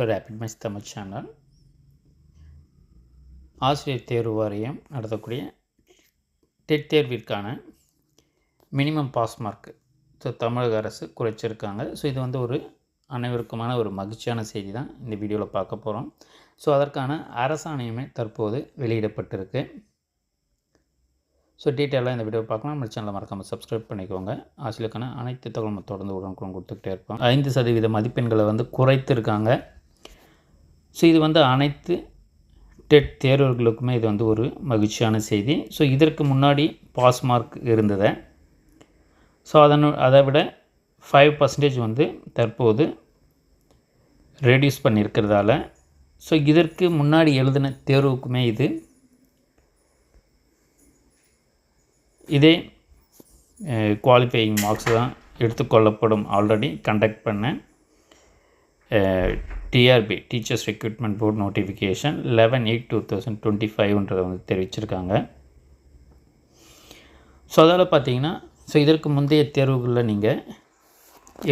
To rapid mice Tamil channel ஆசிரியர் தேர்வு வாரியம் நடத்தக்கூடிய டெட் தேர்விற்கான மினிமம் பாஸ் மார்க் ஸோ தமிழக அரசு குறைச்சிருக்காங்க. ஸோ இது வந்து ஒரு அனைவருக்குமான ஒரு மகிழ்ச்சியான செய்தி தான் இந்த வீடியோவில் பார்க்க போகிறோம் ஸோ அதற்கான அரசாணையமே தற்போது வெளியிடப்பட்டிருக்கு. ஸோ டீட்டெயிலாக இந்த வீடியோ பார்க்கலாம். நம்ம சேனலை மறக்காமல் சப்ஸ்கிரைப் பண்ணிக்கோங்க. ஆசிரியருக்கான அனைத்து தகவலும் தொடர்ந்து உடனுக்குடன் கொடுத்துக்கிட்டே இருப்போம். ஐந்து சதவீத மதிப்பெண்களை வந்து குறைத்திருக்காங்க. ஸோ இது வந்து அனைத்து டெட் தேர்வர்களுக்குமே இது வந்து ஒரு மகிழ்ச்சியான செய்தி. ஸோ இதற்கு முன்னாடி பாஸ் மார்க் இருந்ததை. ஸோ அதன் அதை விட ஃபைவ் பர்சன்டேஜ் வந்து தற்போது ரெடியூஸ் பண்ணியிருக்கிறதால. ஸோ இதற்கு முன்னாடி எழுதின தேர்வுக்குமே இது. இதே குவாலிஃபையிங் மார்க்ஸ் தான் எடுத்துக்கொள்ளப்படும் ஆல்ரெடி கண்டக்ட் பண்ண TRB teachers recruitment board notification eleven eight two thousand twenty ஃபைவ்ன்றதை வந்து தெரிவிச்சிருக்காங்க. ஸோ அதால் பார்த்தீங்கன்னா ஸோ இதற்கு முந்தைய தேர்வுகளில் நீங்கள்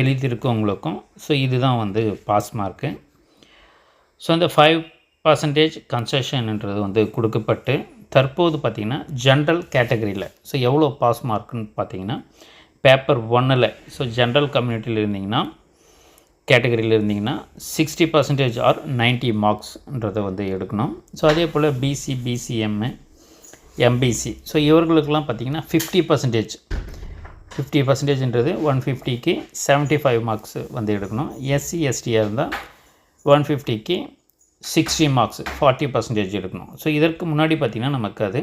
எழுதியிருக்கவங்களுக்கும் ஸோ இதுதான் வந்து பாஸ் மார்க்கு ஸோ இந்த ஃபைவ் பர்சன்டேஜ் கன்செஷன்ன்றது வந்து கொடுக்கப்பட்டு தற்போது பார்த்திங்கன்னா ஜென்ரல் கேட்டகரியில் ஸோ எவ்வளோ பாஸ் மார்க்குன்னு பார்த்தீங்கன்னா பேப்பர் ஒன்னில் ஸோ ஜென்ரல் கம்யூனிட்டியில் இருந்தீங்கன்னா கேட்டகரியில் இருந்தீங்கன்னா சிக்ஸ்டி பர்சன்டேஜ் ஆர் நைன்ட்டி மார்க்ஸ்ன்றதை வந்து எடுக்கணும். ஸோ அதே போல் பிசி பிசிஎம்மு எம்பிசி ஸோ இவர்களுக்கெல்லாம் பார்த்திங்கன்னா ஃபிஃப்டி பர்சன்டேஜ் ஃபிஃப்டி பர்சன்டேஜ்ன்றது ஒன் ஃபிஃப்டிக்கு செவன்ட்டி ஃபைவ் மார்க்ஸ் வந்து எடுக்கணும். எஸ்சி எஸ்டியாக இருந்தால் ஒன் ஃபிஃப்டிக்கு சிக்ஸ்டி மார்க்ஸ் ஃபார்ட்டி பர்சன்டேஜ் எடுக்கணும். ஸோ இதற்கு முன்னாடி பார்த்திங்கன்னா நமக்கு அது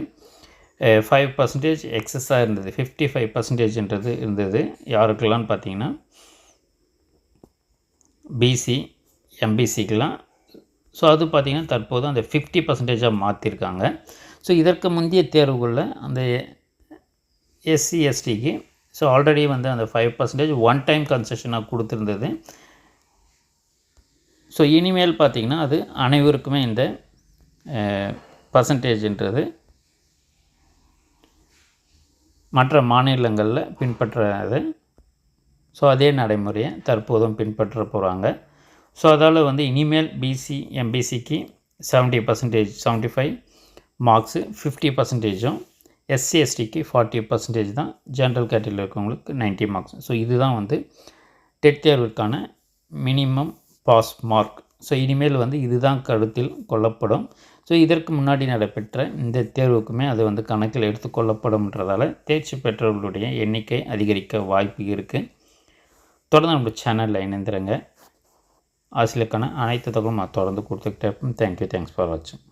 ஃபைவ் பர்சன்டேஜ் எக்ஸஸாக இருந்தது. ஃபிஃப்டி ஃபைவ் பர்சன்டேஜ்ன்றது இருந்தது. யாருக்கெல்லாம் பார்த்தீங்கன்னா பிசி எம்பிசிக்கெலாம் ஸோ அது பார்த்திங்கன்னா தற்போது அந்த ஃபிஃப்டி பர்சன்டேஜாக மாற்றிருக்காங்க ஸோ இதற்கு முந்தைய தேர்வுகளில் அந்த எஸ்சி எஸ்டிக்கு ஸோ ஆல்ரெடி வந்து அந்த ஃபைவ் பர்சன்டேஜ் ஒன் டைம் கன்செஷனாக கொடுத்துருந்தது. ஸோ இனிமேல் பார்த்திங்கன்னா அது அனைவருக்குமே இந்த பர்சன்டேஜ்ன்றது மற்ற மாநிலங்களில் பின்பற்றது ஸோ அதே நடைமுறையை தற்போதும் பின்பற்ற போகிறாங்க ஸோ அதால் வந்து இனிமேல் BC எம்பிசிக்கு seventy percentage seventy five marks fifty பர்சன்டேஜும் SC எஸ்டிக்கு ஃபார்ட்டி பர்சன்டேஜ் தான் ஜென்ரல் கேட்டகரியில் இருக்கவங்களுக்கு நைன்ட்டி மார்க்ஸ் ஸோ இதுதான் வந்து டெட் தேர்வுக்கான மினிமம் பாஸ் மார்க் ஸோ இனிமேல் வந்து இதுதான் கருத்தில் கொள்ளப்படும். ஸோ இதற்கு முன்னாடி நடைபெற்ற இந்த தேர்வுக்குமே அது வந்து கணக்கில் எடுத்துக்கொள்ளப்படும்ன்றதால தேர்ச்சி பெற்றவர்களுடைய எண்ணிக்கை அதிகரிக்க வாய்ப்பு இருக்குது தொடர்ந்து நம்ம சேனலில் இணைந்துருங்க. ஆசிலுக்கான அனைத்து தகவலும் தொடர்ந்து கொடுத்துக்கிட்டே இருப்போம் தேங்க்யூ தேங்க்ஸ் ஃபார் வாட்சிங்